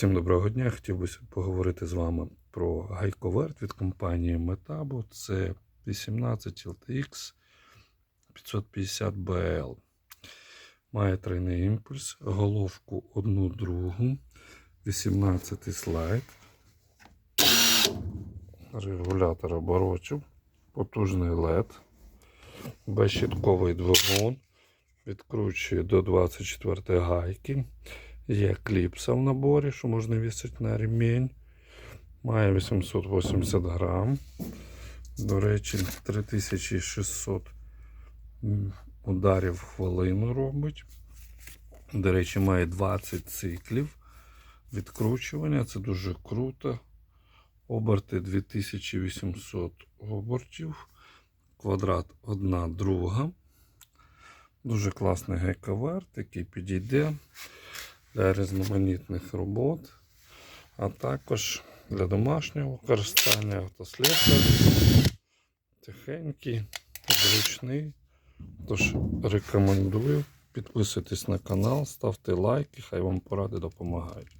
Всім доброго дня. Хотів би поговорити з вами про гайковерт від компанії Metabo. Це 18 LTX 550 BL. Має тройний імпульс, головку одну другу, 18 слайд, регулятор оборотів, потужний LED, безщитковий двигун, відкручує до 24 гайки. Є кліпса в наборі, що можна вісити на ремінь. Має 880 грам. До речі, 3600 ударів в хвилину робить. До речі, має 20 циклів відкручування. Це дуже круто. Оберти 2800 обертів. Квадрат одна друга. Дуже класний гайковерт, який підійде для різноманітних робот, а також для домашнього використання автослесар. Тихенький, зручний. Тож рекомендую. Підписуйтесь на канал, ставте лайки, хай вам поради допомагають.